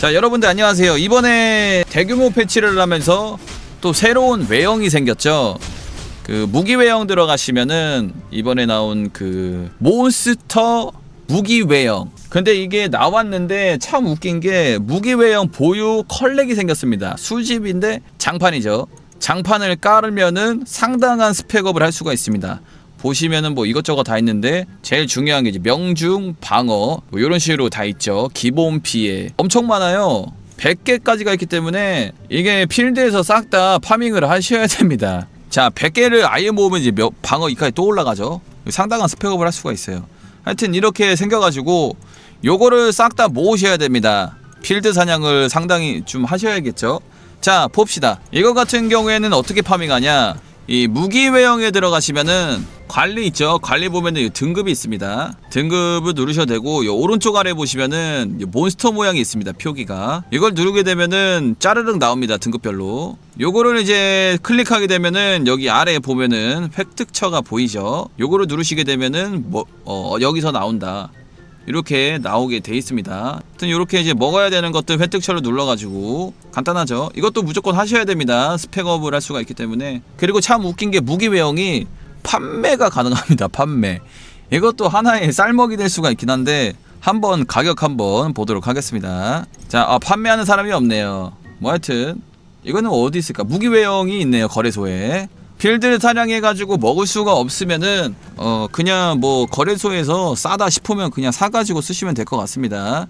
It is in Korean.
자 여러분들 안녕하세요. 이번에 대규모 패치를 하면서 또 새로운 외형이 생겼죠. 그 무기 외형 들어가시면은 이번에 나온 그 몬스터 무기 외형. 근데 이게 나왔는데 참 웃긴 게 무기 외형 보유 컬렉이 생겼습니다. 수집인데 장판이죠. 장판을 깔으면은 상당한 스펙업을 할 수가 있습니다 보시면은 뭐 이것저것 다 있는데 제일 중요한 게 이제 명중, 방어 뭐 이런 식으로 다 있죠. 기본 피해 엄청 많아요. 100개까지가 있기 때문에 이게 필드에서 싹 다 파밍을 하셔야 됩니다. 자, 100개를 아예 모으면 이제 몇, 방어 2까지 또 올라가죠. 상당한 스펙업을 할 수가 있어요. 하여튼 이렇게 생겨가지고 요거를 싹 다 모으셔야 됩니다. 필드 사냥을 상당히 좀 하셔야겠죠. 자, 봅시다. 이거 같은 경우에는 어떻게 파밍하냐? 이 무기 외형에 들어가시면은 관리 있죠. 관리 보면은 이 등급이 있습니다. 등급을 누르셔도 되고 요 오른쪽 아래 보시면은 이 몬스터 모양이 있습니다. 표기가 이걸 누르게 되면은 짜르륵 나옵니다. 등급별로. 요거를 이제 클릭하게 되면은 여기 아래에 보면은 획득처가 보이죠. 요거를 누르시게 되면은 뭐 어, 여기서 나온다. 이렇게 나오게 돼 있습니다. 하여튼 이렇게 이제 먹어야 되는 것들 획득처를 눌러가지고 간단하죠. 이것도 무조건 하셔야 됩니다. 스펙업을 할 수가 있기 때문에 그리고 참 웃긴 게 무기 외형이 판매가 가능합니다. 판매. 이것도 하나의 쌀먹이 될 수가 있긴 한데 한번 가격 한번 보도록 하겠습니다. 자, 아, 판매하는 사람이 없네요. 뭐 하여튼 이거는 어디 있을까? 무기 외형이 있네요. 거래소에. 필드 사냥해가지고 먹을 수가 없으면은 어 그냥 뭐 거래소에서 싸다 싶으면 그냥 사가지고 쓰시면 될 것 같습니다.